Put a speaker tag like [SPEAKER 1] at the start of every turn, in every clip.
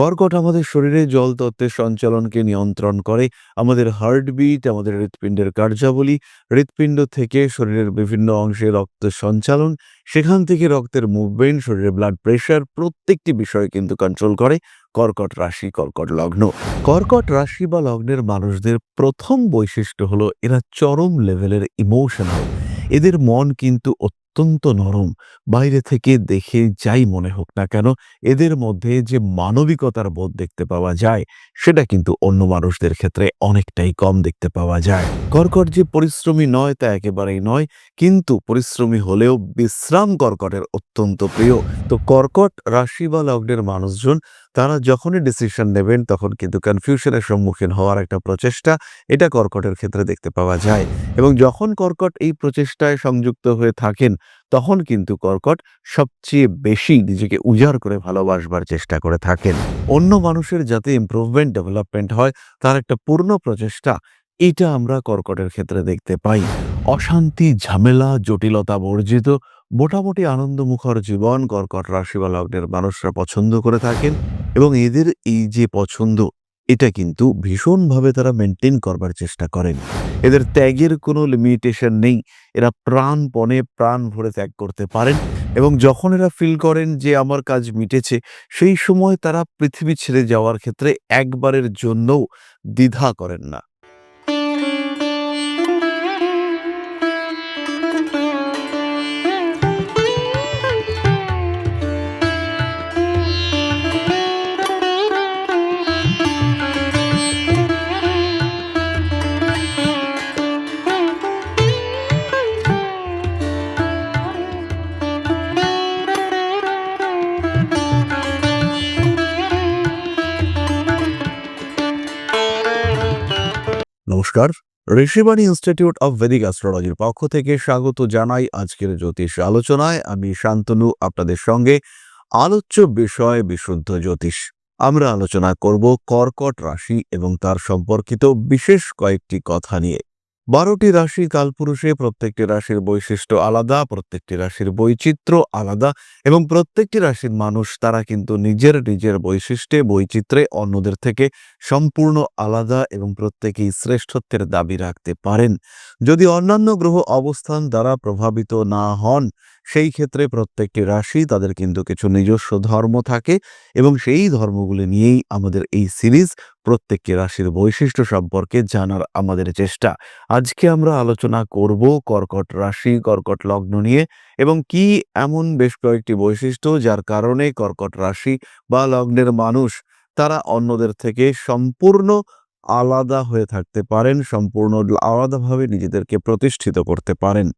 [SPEAKER 1] কর্কট আমাদের শরীরে জল তত্ত্বের সঞ্চালনকে নিয়ন্ত্রণ করে, আমাদের হার্টবিট আমাদের হৃৎপিণ্ডের কার্যাবলী, হৃৎপিণ্ড থেকে শরীরের বিভিন্ন অংশে রক্ত সঞ্চালন, সেখান থেকে রক্তের মুভমেন্ট শরীরের ব্লাড প্রেশার প্রত্যেকটি বিষয় কিন্তু কন্ট্রোল করে। কর্কট রাশি, কর্কট লগ্ন। কর্কট রাশি বা লগ্নের মানুষদের প্রথম বৈশিষ্ট্য হলো এরা চরম লেভেলের ইমোশনাল এদের মন কিন্তু অত্যন্ত নরম। বাইরে থেকে দেখে যাই মনে হোক না কেন, এদের মধ্যে যে মানবিকতার বোধ দেখতে পাওয়া যায়, সেটা কিন্তু অন্য মানুষদের ক্ষেত্রে অনেকটাই কম দেখতে পাওয়া যায়। কর্কট যে পরিশ্রমী নয় তা একেবারেই নয়, কিন্তু পরিশ্রমী হলেও বিশ্রাম কর্কটের অত্যন্ত প্রিয়। তো কর্কট রাশি বা লগ্নের মানুষজন, তারা যখনই ডিসিশন নেবেন, তখন কিন্তু কনফিউশনের সম্মুখীন হওয়ার একটা প্রচেষ্টা, এটা কর্কটের ক্ষেত্রে দেখতে পাওয়া যায়। এবং যখন কর্কট এই প্রচেষ্টায় সংযুক্ত হয়ে থাকেন, তখন কিন্তু কর্কট সবচেয়ে বেশি নিজেকে উজাড় করে ভালোবাসবার চেষ্টা করে থাকেন। অন্য মানুষের যাতে ইমপ্রুভমেন্ট ডেভেলপমেন্ট হয়, তার একটা পূর্ণ প্রচেষ্টা এটা আমরা কর্কটের ক্ষেত্রে দেখতে পাই। অশান্তি, ঝামেলা, জটিলতা বর্জিত, মোটামুটি আনন্দমুখর জীবন কর্কট রাশি বা লগ্নের মানুষরা পছন্দ করে থাকেন এবং এদের এই যে পছন্দ, এটা কিন্তু ভীষণভাবে তারা মেনটেন করবার চেষ্টা করেন। এদের ত্যাগের কোনো লিমিটেশন নেই। এরা প্রাণপণে প্রাণ ভরে ত্যাগ করতে পারেন এবং যখন এরা ফিল করেন যে আমার কাজ মিটেছে, সেই সময় তারা পৃথিবী ছেড়ে যাওয়ার ক্ষেত্রে একবারের জন্যও দ্বিধা করেন না। নমস্কার। ঋষিবাণী ইনস্টিটিউট অব ভেদিক অ্যাস্ট্রোলজির পক্ষ থেকে স্বাগত জানাই আজকের জ্যোতিষ আলোচনায়। আমি শান্তনু, আপনাদের সঙ্গে আলোচ্য বিষয় বিশুদ্ধ জ্যোতিষ। আমরা আলোচনা করব কর্কট রাশি এবং তার সম্পর্কিত বিশেষ কয়েকটি কথা নিয়ে। বারোটি রাশি কালপুরুষে প্রত্যেকটি রাশির বৈশিষ্ট্য আলাদা, প্রত্যেকটি রাশির বৈচিত্র্য আলাদা এবং প্রত্যেকটি রাশির মানুষ তারা কিন্তু নিজের নিজের বৈশিষ্ট্যে, বৈচিত্র্যে অন্যদের থেকে সম্পূর্ণ আলাদা এবং প্রত্যেকেই শ্রেষ্ঠত্বের দাবি রাখতে পারেন। যদি অন্যান্য গ্রহ অবস্থান দ্বারা প্রভাবিত না হন, সেই ক্ষেত্রে প্রত্যেকটি রাশি তাদের কিন্তু কিছু নিজস্ব ধর্ম থাকে এবং সেই ধর্মগুলি নিয়েই আমাদের এই সিরিজ প্রত্যেকটি রাশির বৈশিষ্ট্য সম্পর্কে জানার আমাদের চেষ্টা। আজকে আমরা আলোচনা করব কর্কট রাশি, কর্কট লগ্ন নিয়ে এবং কি এমন বেশ কয়েকটি বৈশিষ্ট্য যার কারণে কর্কট রাশি বা লগ্নের মানুষ তারা অন্যদের থেকে সম্পূর্ণ আলাদা হয়ে থাকতে পারেন, সম্পূর্ণ আলাদাভাবে নিজেদেরকে প্রতিষ্ঠিত করতে পারেন।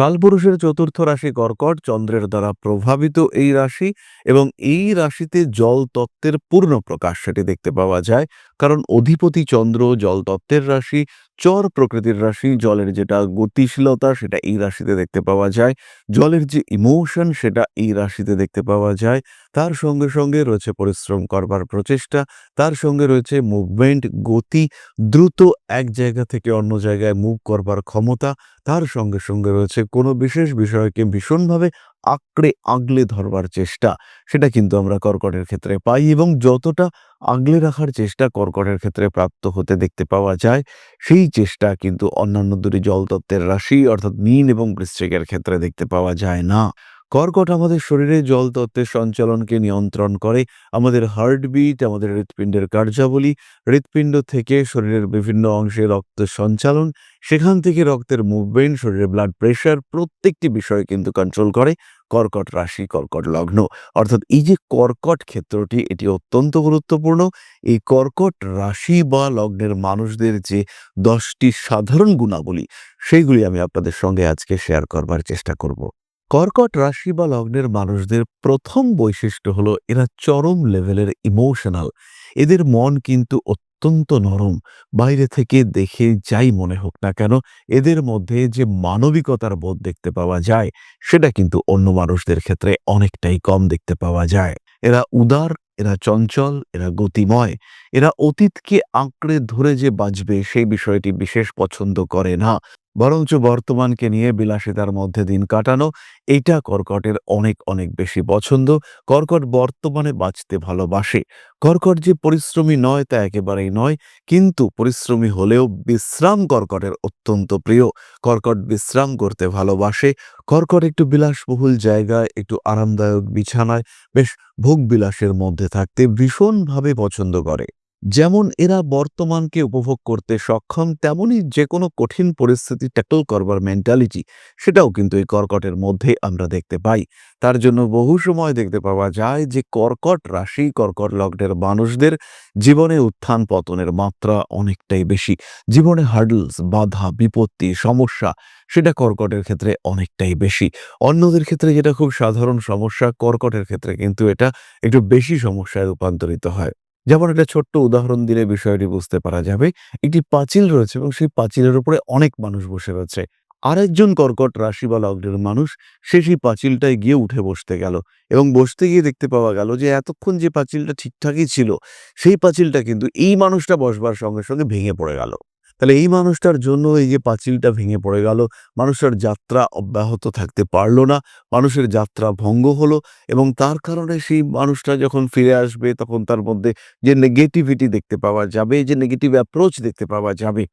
[SPEAKER 1] কালপুরুষের চতুর্থ রাশি কর্কট, চন্দ্রের দ্বারা প্রভাবিত এই রাশি এবং এই রাশিতে জল তত্ত্বের পূর্ণ প্রকাশ, সেটি দেখতে পাওয়া যায়। কারণ অধিপতি চন্দ্র জল তত্ত্বের রাশি চর প্রকৃতির রাশি, জলের যেটা গতিশীলতা, সেটা এই রাশিতে দেখতে পাওয়া যায়। জলের যে ইমোশন সেটা এই রাশিতে দেখতে পাওয়া যায়। তার সঙ্গে সঙ্গে রয়েছে পরিশ্রম করবার প্রচেষ্টা, তার সঙ্গে রয়েছে মুভমেন্ট গতি, দ্রুত এক জায়গা থেকে অন্য জায়গায় মুভ করবার ক্ষমতা, তার সঙ্গে সঙ্গে রয়েছে কোনো বিশেষ বিষয়কে ভীষণভাবে আঁকড়ে আগলে ধরবার চেষ্টা, সেটা কিন্তু আমরা কর্কটের ক্ষেত্রে পাই এবং যতটা আগলে রাখার চেষ্টা কর্কটের ক্ষেত্রে প্রাপ্ত হতে দেখতে পাওয়া যায়, সেই চেষ্টা কিন্তু অন্যান্য দুটি জলতত্ত্বের রাশি অর্থাৎ মীন এবং বৃশ্চিকের ক্ষেত্রে দেখতে পাওয়া যায় না। কর্কট আমাদের শরীরে জল তত্ত্বের সঞ্চালনকে নিয়ন্ত্রণ করে, আমাদের হার্টবিট আমাদের হৃৎপিণ্ডের কার্যাবলী, হৃৎপিণ্ড থেকে শরীরের বিভিন্ন অংশে রক্ত সঞ্চালন, সেখান থেকে রক্তের মুভমেন্ট শরীরের ব্লাড প্রেশার প্রত্যেকটি বিষয় কিন্তু কন্ট্রোল করে, কর্কট রাশি, কর্কট লগ্ন। অর্থাৎ এই যে কর্কট ক্ষেত্রটি, এটি অত্যন্ত গুরুত্বপূর্ণ। এই কর্কট রাশি বা লগ্নের মানুষদের যে দশটি সাধারণ গুণাবলী, সেইগুলি আমি আপনাদের সঙ্গে আজকে শেয়ার করবার চেষ্টা করব। কর্কট রাশি বা লগ্নের মানুষদের প্রথম বৈশিষ্ট্য হলো এরা চরম লেভেলের ইমোশনাল এদের মন কিন্তু অত্যন্ত নরম। বাইরে থেকে দেখে যাই মনে হোক না কেন, এদের মধ্যে যে মানবিকতার বোধ দেখতে পাওয়া যায়, সেটা কিন্তু অন্য মানুষদের ক্ষেত্রে অনেকটাই কম দেখতে পাওয়া যায়। এরা উদার, এরা চঞ্চল, এরা গতিময়। এরা অতীতকে আঁকড়ে ধরে যে বাঁচবে, সেই বিষয়টি বিশেষ পছন্দ করে না। বরঞ্চ বর্তমানকে নিয়ে বিলাসিতার মধ্যে দিন কাটানো এটা কর্কটের অনেক অনেক বেশি পছন্দ। কর্কট বর্তমানে বাঁচতে ভালোবাসে। কর্কট যে পরিশ্রমী নয় তা একেবারেই নয়, কিন্তু পরিশ্রমী হলেও বিশ্রাম কর্কটের অত্যন্ত প্রিয়। কর্কট বিশ্রাম করতে ভালোবাসে। কর্কট একটু বিলাসবহুল জায়গায়, একটু আরামদায়ক বিছানায়, বেশ ভোগ বিলাসের মধ্যে থাকতে ভীষণভাবে পছন্দ করে। যেমন এরা বর্তমানকে উপভোগ করতে সক্ষম তেমনই যে কোনো কঠিন পরিস্থিতি ট্যাকল করবার মেন্টালিটি সেটাও কিন্তু এই কর্কটের মধ্যে আমরা দেখতে পাই। তার জন্য বহু সময় দেখতে পাওয়া যায় যে কর্কট রাশি, কর্কট লগ্নের মানুষদের জীবনে উত্থান পতনের মাত্রা অনেকটাই বেশি। জীবনে হার্ডলস বাধা, বিপত্তি, সমস্যা সেটা কর্কটের ক্ষেত্রে অনেকটাই বেশি। অন্যদের ক্ষেত্রে যেটা খুব সাধারণ সমস্যা, কর্কটের ক্ষেত্রে কিন্তু এটা একটু বেশি সমস্যায় রূপান্তরিত হয়। যেমন একটা ছোট্ট উদাহরণ দিলে বিষয়টি বুঝতে পারা যাবে। একটি পাঁচিল রয়েছে এবং সেই পাঁচিলের উপরে অনেক মানুষ বসে রয়েছে। আরেকজন কর্কট রাশি বা লগ্নের মানুষ সে সেই পাঁচিলটায় গিয়ে উঠে বসতে গেল এবং বসতে গিয়ে দেখতে পাওয়া গেল যে এতক্ষণ যে পাঁচিলটা ঠিকঠাকই ছিল, সেই পাঁচিলটা কিন্তু এই মানুষটা বসবার সঙ্গে সঙ্গে ভেঙে পড়ে গেল। তাহলে এই মানুষটার জন্য এই যে পাঁচিলটা ভেঙে পড়ে গেল মানুষটার যাত্রা অব্যাহত থাকতে পারল না, মানুষের যাত্রা ভঙ্গ হলো এবং তার কারণে সেই মানুষটা যখন ফিরে আসবে, তখন তার মধ্যে যে নেগেটিভিটি দেখতে পাওয়া যাবে, যে নেগেটিভ অ্যাপ্রোচ দেখতে পাওয়া যাবে,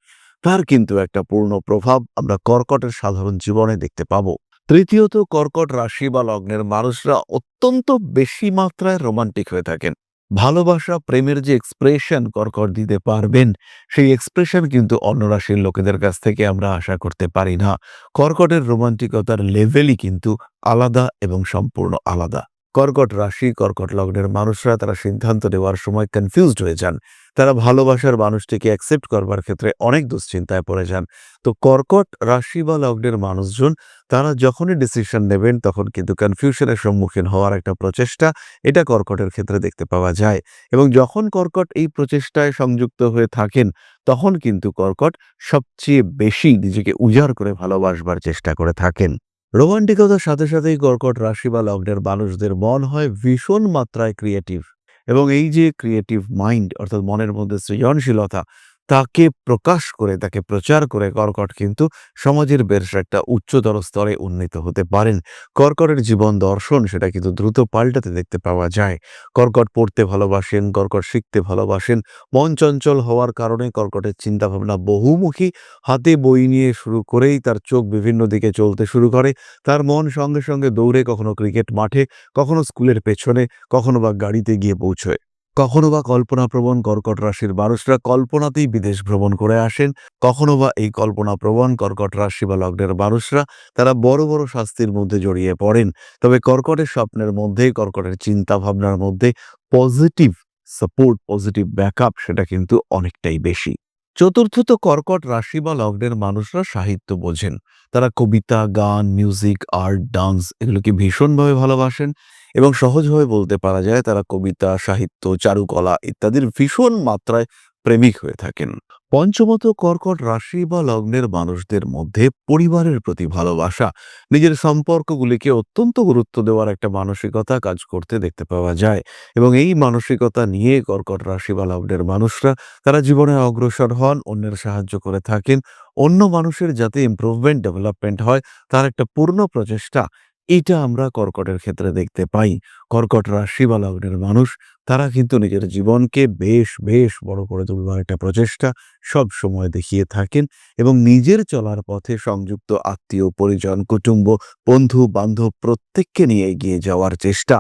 [SPEAKER 1] তার কিন্তু একটা পূর্ণ প্রভাব আমরা কর্কটের সাধারণ জীবনে দেখতে পাবো। তৃতীয়ত, কর্কট রাশি বা লগ্নের মানুষরা অত্যন্ত বেশি মাত্রায় রোমান্টিক হয়ে থাকেন। ভালোবাসা, প্রেমের যে এক্সপ্রেশন কর্কট দিতে পারবেন, সেই এক্সপ্রেশন কিন্তু অন্য রাশির লোকেদের কাছ থেকে আমরা আশা করতে পারি না। কর্কটের রোমান্টিকতার লেভেলই কিন্তু আলাদা এবং সম্পূর্ণ আলাদা। কর্কট রাশি, কর্কট লগ্নের মানুষরা তারা সিদ্ধান্ত নেওয়ার সময় কনফিউজড হয়ে যান। তারা ভালোবাসার মানুষটিকে অ্যাকসেপ্ট করবার ক্ষেত্রে অনেক দুশ্চিন্তায় পড়ে যান। তো কর্কট রাশি বা লগ্নের মানুষজন, তারা যখনই ডিসিশন নেবেন, তখন কিন্তু কনফিউশনের সম্মুখীন হওয়ার একটা প্রচেষ্টা এটা কর্কটের ক্ষেত্রে দেখতে পাওয়া যায়। এবং যখন কর্কট এই প্রচেষ্টায় সংযুক্ত হয়ে থাকেন, তখন কিন্তু কর্কট সবচেয়ে বেশি নিজেকে উজাড় করে ভালোবাসবার চেষ্টা করে থাকেন। রোমান্টিকতার সাথে সাথেই কর্কট রাশি বা লগ্নের মানুষদের মন হয় ভীষণ মাত্রায় ক্রিয়েটিভ এবং এই যে ক্রিয়েটিভ মাইন্ড অর্থাৎ মনের মধ্যে সৃজনশীলতা তাকে প্রকাশ করে, তাকে প্রচার করে কর্কট কিন্তু সমাজের বেশ একটা উচ্চতর স্তরে উন্নীত হতে পারেন। কর্কটের জীবন দর্শন সেটা কিন্তু দ্রুত পাল্টাতে দেখতে পাওয়া যায়। কর্কট পড়তে ভালোবাসেন, কর্কট শিখতে ভালোবাসেন, মন চঞ্চল হওয়ার কারণে কর্কটের চিন্তাভাবনা বহুমুখী। হাতে বই নিয়ে শুরু করেই তার চোখ বিভিন্ন দিকে চলতে শুরু করে। তার মন সঙ্গে সঙ্গে দৌড়ে কখনো ক্রিকেট মাঠে, কখনো স্কুলের পেছনে, কখনো বা গাড়িতে গিয়ে পৌঁছয়। কখনো বা কল্পনাপ্রবণ কর্কট রাশির মানুষরা কল্পনাতেই বিদেশ ভ্রমণ করে আসেন। কখনো বা এই কল্পনাপ্রবণ কর্কট রাশি বা লগ্নের মানুষরা তারা বড় বড় শাস্তির মধ্যে জড়িয়ে পড়েন। তবে কর্কটের স্বপ্নের মধ্যে, কর্কটের চিন্তা ভাবনার মধ্যে পজিটিভ সাপোর্ট, পজিটিভ ব্যাকআপ সেটা কিন্তু অনেকটাই বেশি। চতুর্থত কর্কট রাশি বা লগ্নের মানুষরা সাহিত্য বোঝেন। তারা কবিতা, গান, মিউজিক, আর্ট, ডান্স এগুলোকে ভীষণভাবে ভালোবাসেন। এবং সহজভাবে বলতে পারা যায় তারা কবিতা, সাহিত্য, চারুকলা ইত্যাদির ভীষণ মাত্রায় প্রেমিক হয়ে থাকেন। পঞ্চমত কর্কট রাশি বা লগ্নের মানুষদের মধ্যে পরিবারের প্রতি ভালোবাসা, নিজের সম্পর্কগুলিকে অত্যন্ত গুরুত্ব দেওয়ার একটা মানসিকতা কাজ করতে দেখতে পাওয়া যায় এবং এই মানসিকতা নিয়ে কর্কট রাশি বা লগ্নের মানুষরা তারা জীবনে অগ্রসর হন, অন্যের সাহায্য করে থাকেন, অন্য মানুষের যাতে ইমপ্রুভমেন্ট ডেভেলপমেন্ট হয়, তার একটা পূর্ণ প্রচেষ্টা এটা আমরা কর্কটের ক্ষেত্রে দেখতে পাই। কর্কট রাশি বা লগ্নের মানুষ, তারা কিন্তু নিজের জীবনকে বেশ বেশ বড় করে তুলবার একটা প্রচেষ্টা সব সময় দেখিয়ে থাকেন এবং নিজের চলার পথে সংযুক্ত আত্মীয়, পরিজন, কুটুম্ব, বন্ধু, বান্ধব প্রত্যেককে নিয়ে এগিয়ে যাওয়ার চেষ্টা,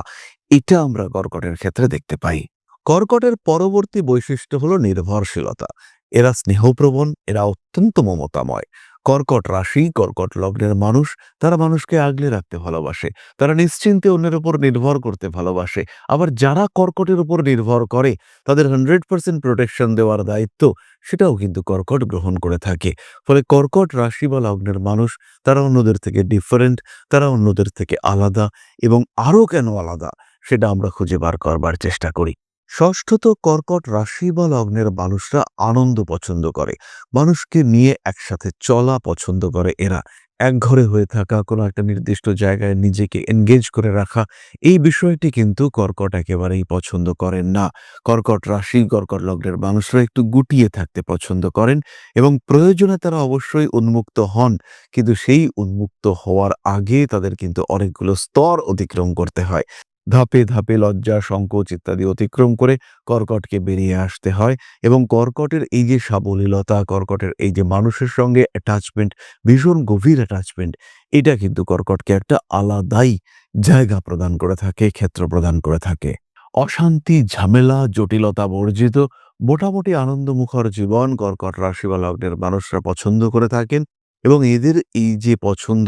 [SPEAKER 1] এটা আমরা কর্কটের ক্ষেত্রে দেখতে পাই। কর্কটের পরবর্তী বৈশিষ্ট্য হলো নির্ভরশীলতা। এরা স্নেহপ্রবণ, এরা অত্যন্ত মমতাময়। কর্কট রাশি, কর্কট লগ্নের মানুষ, তারা মানুষকে আগলে রাখতে ভালোবাসে। তারা নিশ্চিন্তে অন্যের উপর নির্ভর করতে ভালোবাসে। আবার যারা কর্কটের উপর নির্ভর করে, তাদের হান্ড্রেড পার্সেন্ট প্রোটেকশন দেওয়ার দায়িত্ব, সেটাও কিন্তু কর্কট গ্রহণ করে থাকে। ফলে কর্কট রাশি বা লগ্নের মানুষ, তারা অন্যদের থেকে ডিফারেন্ট তারা অন্যদের থেকে আলাদা এবং আরও কেন আলাদা, সেটা আমরা খুঁজে বার করবার চেষ্টা করি। ষষ্ঠত কর্কট রাশি বা লগ্নের মানুষরা আনন্দ পছন্দ করে। মানুষকে নিয়ে একসাথে চলা পছন্দ করে এরা। একঘরে হয়ে থাকা, কোনো একটা নির্দিষ্ট জায়গায় নিজেকে এনগেজ করে রাখা, এই বিষয়টি কিন্তু কর্কট একেবারেই পছন্দ করেন না। কর্কট রাশি, কর্কট লগ্নের মানুষরা একটু গুটিয়ে থাকতে পছন্দ করেন এবং প্রয়োজনে তারা অবশ্যই উন্মুক্ত হন। কিন্তু সেই উন্মুক্ত হওয়ার আগে তাদের কিন্তু অনেকগুলো স্তর অতিক্রম করতে হয়। ধাপে ধাপে লজ্জা, সংকোচ ইত্যাদি অতিক্রম করে কর্কটকে বেরিয়ে আসতে হয় এবং কর্কটের এই যে সাবলীলতা, কর্কটের এই যে মানুষের সঙ্গে অ্যাটাচমেন্ট ভীষণ গভীর অ্যাটাচমেন্ট এটা কিন্তু কর্কটকে একটা আলাদাই জায়গা প্রদান করে থাকে, ক্ষেত্র প্রদান করে থাকে। অশান্তি, ঝামেলা, জটিলতা বর্জিত, মোটামুটি আনন্দমুখর জীবন কর্কট রাশি বা লগ্নের মানুষরা পছন্দ করে থাকেন এবং এদের এই যে পছন্দ,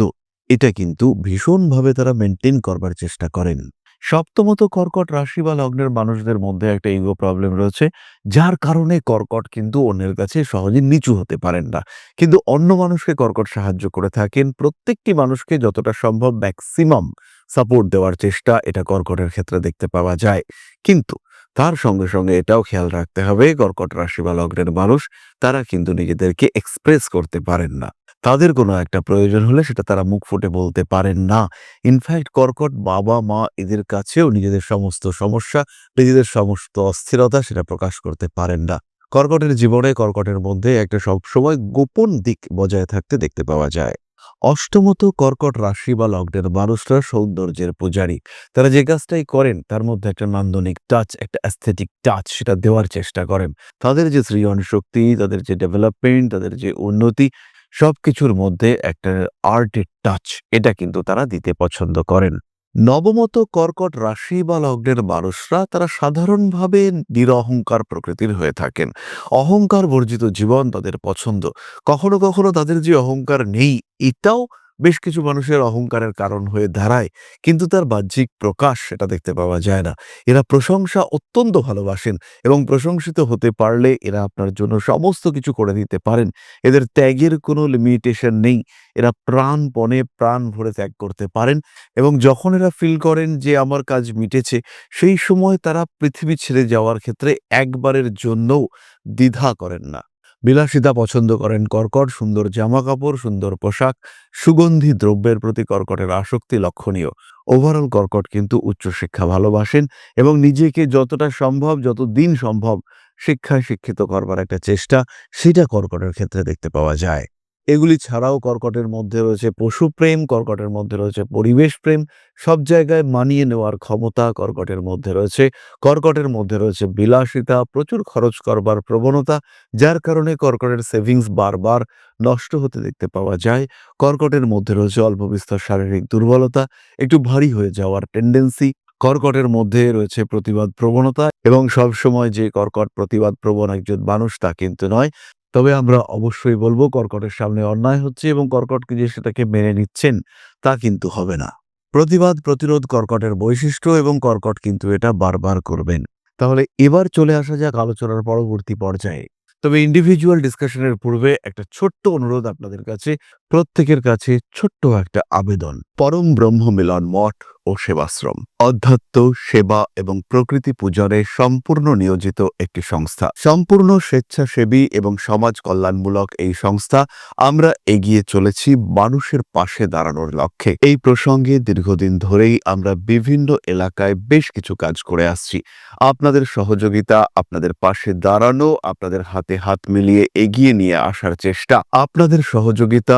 [SPEAKER 1] এটা কিন্তু ভীষণভাবে তারা মেনটেন করবার চেষ্টা করেন। সপ্তমত কর্কট রাশি বা লগ্নের মানুষদের মধ্যে একটা ইগো প্রবলেম রয়েছে, যার কারণে কর্কট কিন্তু অন্যের কাছে সহজে নিচু হতে পারেন না। কিন্তু অন্য মানুষকে কর্কট সাহায্য করে থাকেন, প্রত্যেকটি মানুষকে যতটা সম্ভব ম্যাক্সিমাম সাপোর্ট দেওয়ার চেষ্টা এটা কর্কটের ক্ষেত্রে দেখতে পাওয়া যায়। কিন্তু তার সঙ্গে সঙ্গে এটাও খেয়াল রাখতে হবে, কর্কট রাশি বা লগ্নের মানুষ তারা কিন্তু নিজেদেরকে এক্সপ্রেস করতে পারেন না। তাদের কোনো একটা প্রয়োজন হলে সেটা তারা মুখ ফুটে বলতে পারেন না। ইনফ্যাক্ট কর্কট বাবা, মা এদের কাছেও নিজেদের সমস্ত সমস্যা, নিজেদের সমস্ত অস্থিরতা সেটা প্রকাশ করতে পারেন না। কর্কটের জীবনে, কর্কটের মধ্যে একটা সবসময় গোপন দিক বজায় থাকতে দেখতে পাওয়া যায়। অষ্টমত, কর্কট রাশি বা লগ্নের মানুষরা সৌন্দর্যের পূজারী। তারা যে কাজটাই করেন, তার মধ্যে একটা নান্দনিক টাচ একটা অ্যাস্থেটিক টাচ সেটা দেওয়ার চেষ্টা করেন। তাদের যে সৃজন শক্তি তাদের যে ডেভেলপমেন্ট তাদের যে উন্নতি সবকিছুর মধ্যে একটা আর্টের টাচ এটা কিন্তু তারা দিতে পছন্দ করেন। নবমত, কর্কট রাশি বা লগ্নের মানুষরা তারা সাধারণভাবে নিরহংকার প্রকৃতির হয়ে থাকেন। অহংকার বর্জিত জীবন তাদের পছন্দ। কখনো কখনো তাদের যে অহংকার নেই, এটাও বেশ কিছু মানুষের অহংকারের কারণ হয়ে দাঁড়ায়, কিন্তু তার বাহ্যিক প্রকাশ সেটা দেখতে পাওয়া যায় না। এরা প্রশংসা অত্যন্ত ভালোবাসেন এবং প্রশংসিত হতে পারলে এরা আপনার জন্য সমস্ত কিছু করে দিতে পারেন। এদের ত্যাগের কোনো লিমিটেশন নেই। এরা প্রাণপণে প্রাণ ভরে ত্যাগ করতে পারেন এবং যখন এরা ফিল করেন যে আমার কাজ মিটেছে, সেই সময় তারা পৃথিবী ছেড়ে যাওয়ার ক্ষেত্রে একবারের জন্যও দ্বিধা করেন না। বিলাসিতা পছন্দ করেন কর্কট, সুন্দর জামা কাপড় সুন্দর পোশাক, সুগন্ধি দ্রব্যের প্রতি কর্কটের আসক্তি লক্ষণীয়। ওভারঅল কর্কট কিন্তু উচ্চশিক্ষা ভালোবাসেন এবং নিজেকে যতটা সম্ভব যত দিন সম্ভব শিক্ষায় শিক্ষিত করবার একটা চেষ্টা, সেটা কর্কটের ক্ষেত্রে দেখতে পাওয়া যায়। এগুলি ছাড়াও কর্কটের মধ্যে রয়েছে পশুপ্রেম, কর্কটের মধ্যে রয়েছে পরিবেশ প্রেম সব জায়গায় মানিয়ে নেওয়ার ক্ষমতা কর্কটের মধ্যে রয়েছে। কর্কটের মধ্যে রয়েছে বিলাসিতা, প্রচুর খরচ করবার প্রবণতা, যার কারণে কর্কটের সেভিংস বারবার নষ্ট হতে দেখতে পাওয়া যায়। কর্কটের মধ্যে রয়েছে অল্প বিস্তর শারীরিক দুর্বলতা, একটু ভারী হয়ে যাওয়ার টেন্ডেন্সি কর্কটের মধ্যে রয়েছে প্রতিবাদ প্রবণতা এবং সবসময় যে কর্কট প্রতিবাদ প্রবণ একজন মানুষ তা কিন্তু নয়। তবে আমরা অবশ্যই বলব, কর্কটের সামনে অন্যায় হচ্ছে এবং কর্কট কি যে সেটাকে মেনে নিচ্ছেন, তা কিন্তু হবে না। প্রতিবাদ, প্রতিরোধ কর্কটের বৈশিষ্ট্য এবং কর্কট কিন্তু এটা বারবার করবেন। তাহলে এবার চলে আসা যাক আলোচনার পরবর্তী পর্যায়ে। তবে ইন্ডিভিজুয়াল ডিসকাশনের পূর্বে একটা ছোট্ট অনুরোধ আপনাদের কাছে। প্রত্যেকের কাছে ছোট্ট একটা আবেদন। পরম ব্রহ্ম মিলন মঠ ও সেবাশ্রম। অধ্যাত্ম, সেবা এবং প্রকৃতি পূজনে সম্পূর্ণ নিয়োজিত একটি সংস্থা। সম্পূর্ণ স্বেচ্ছাসেবী এবং সমাজ কল্যাণমূলক এই সংস্থা আমরা এগিয়ে চলেছি মানুষের পাশে দাঁড়ানোর লক্ষ্যে। এই প্রসঙ্গে দীর্ঘদিন ধরেই আমরা বিভিন্ন এলাকায় বেশ কিছু কাজ করে আসছি। আপনাদের সহযোগিতা, আপনাদের পাশে দাঁড়ানো, আপনাদের হাতে হাত মিলিয়ে এগিয়ে নিয়ে আসার চেষ্টা, আপনাদের সহযোগিতা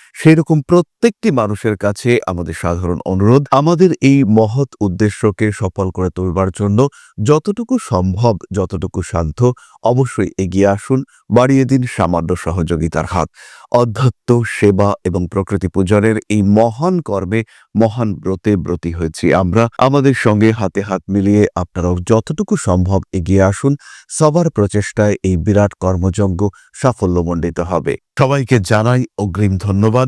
[SPEAKER 1] সেরকম প্রত্যেকটি মানুষের কাছে আমাদের সাধারণ অনুরোধ, আমাদের এই মহৎ উদ্দেশ্যকে সফল করে তুলবার জন্য যতটুকু সম্ভব, যতটুকু সাধ্য, অবশ্যই এগিয়ে আসুন, বাড়িয়ে দিন সামান্য সহযোগিতার হাত। অধ্যত্ত, সেবা এবং প্রকৃতি পূজনের এই মহান কর্মে মহান ব্রতে ব্রতী হয়েছি আমরা। আমাদের সঙ্গে হাতে হাত মিলিয়ে আপনারাও যতটুকু সম্ভব এগিয়ে আসুন, সবার প্রচেষ্টায় এই বিরাট কর্মযজ্ঞ সাফল্যমণ্ডিত হবে। সবাইকে জানাই অগ্রিম ধন্যবাদ।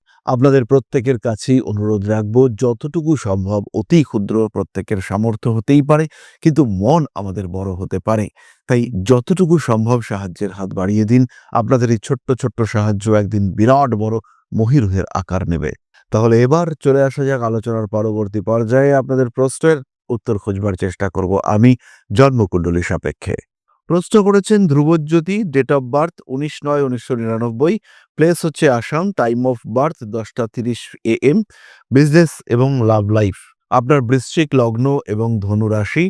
[SPEAKER 1] আপনাদের প্রত্যেকের কাছেই অনুরোধ রাখব, যতটুকু সম্ভব অতি ক্ষুদ্র প্রত্যেকের সামর্থ্য হতেই পারে, কিন্তু মন আমাদের বড় হতে পারে। তাই যতটুকু সম্ভব সাহায্যের হাত বাড়িয়ে দিন, আপনাদের এই ছোট্ট ছোট্ট সাহায্য একদিন বিরাট বড় মহিরুহের আকার নেবে। তাহলে এবার চলে আসা যাক আলোচনার পরবর্তী পর্যায়ে, আপনাদের প্রশ্নের উত্তর খুঁজবার চেষ্টা করব আমি জন্মকুণ্ডলী সাপেক্ষে। প্রশ্ন করেছেন ধ্রুবজ্যোতি ডেট অফ বার্থ উনিশ নয়, উনিশশো নিরানব্বই প্লেস হচ্ছে আসাম টাইম অফ বার্থ দশটা তিরিশ এ এম বিজনেস এবং লাভ লাইফ আপনার বৃশ্চিক লগ্ন এবং ধনুরাশি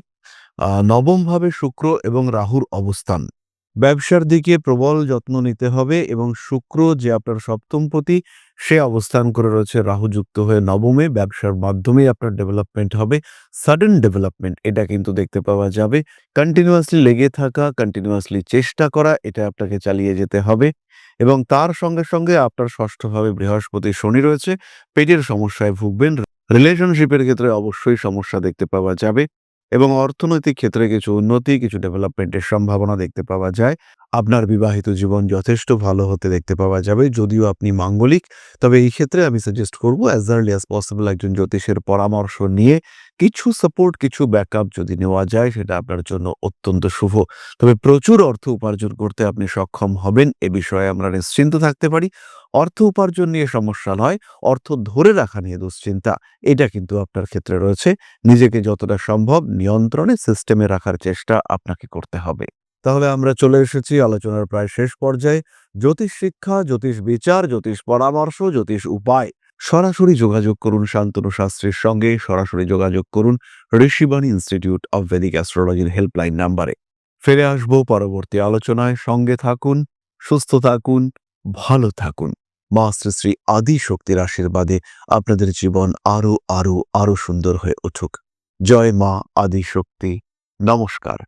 [SPEAKER 1] নবমভাবে শুক্র এবং রাহুর অবস্থান। ব্যবসার দিকে প্রবল যত্ন নিতে হবে এবং শুক্র যে আপনার সপ্তমপতি সে অবস্থান করে রয়েছে রাহু যুক্ত হয়ে নবমে। ব্যবসার মাধ্যমে আপনার ডেভেলপমেন্ট হবে। সাডেন ডেভেলপমেন্ট এটা কিন্তু দেখতে পাওয়া যাবে। কন্টিনিউয়াসলি লেগে থাকা কন্টিনিউয়াসলি চেষ্টা করা, এটা আপনাকে চালিয়ে যেতে হবে। এবং তার সঙ্গে সঙ্গে আপনার ষষ্ঠভাবে বৃহস্পতি শনি রয়েছে। পেটের সমস্যায় ভুগবেন। রিলেশনশিপের ক্ষেত্রে অবশ্যই সমস্যা দেখতে পাওয়া যাবে। এবং অর্থনৈতিক ক্ষেত্রে কিছু উন্নতি, কিছু ডেভেলপমেন্টের সম্ভাবনা দেখতে পাওয়া যায়। আপনার বিবাহিত জীবন যথেষ্ট ভালো হতে দেখতে পাওয়া যাবে, যদিও আপনি মাঙ্গলিক। তবে এই ক্ষেত্রে আমি সাজেস্ট করব অ্যাজ আর্লি অ্যাজ পসিবল একজন জ্যোতিষের পরামর্শ নিয়ে কিছু সাপোর্ট কিছু ব্যাকআপ যদি নেওয়া যায়, সেটা আপনার জন্য অত্যন্ত শুভ। তবে প্রচুর অর্থ উপার্জন করতে আপনি সক্ষম হবেন, এ বিষয়ে আমরা নিশ্চিন্ত থাকতে পারি। অর্থ উপার্জন নিয়ে সমস্যা নয়, অর্থ ধরে রাখা নিয়ে দুশ্চিন্তা, এটা কিন্তু আপনার ক্ষেত্রে রয়েছে। নিজেকে যতটা সম্ভব নিয়ন্ত্রণে সিস্টেমে রাখার চেষ্টা আপনাকে করতে হবে। তাহলে আমরা চলে এসেছি আলোচনার প্রায় শেষ পর্যায়ে। জ্যোতিষ শিক্ষা, জ্যোতিষ বিচার, জ্যোতিষ পরামর্শ, জ্যোতিষ উপায়। সরাসরি যোগাযোগ করুন শান্তনু শাস্ত্রীর সঙ্গে, সরাসরি যোগাযোগ করুন ঋষিবাণী ইনস্টিটিউট অব ভেদিক অ্যাস্ট্রোলজির হেল্পলাইন নাম্বারে ফিরে আসব পরবর্তী আলোচনায়, সঙ্গে থাকুন, সুস্থ থাকুন, ভালো থাকুন। মা শ্রী আদি শক্তির আশীর্বাদে আপনাদের জীবন আরও আরও আরও সুন্দর হয়ে উঠুক। জয় মা আদি শক্তি। নমস্কার।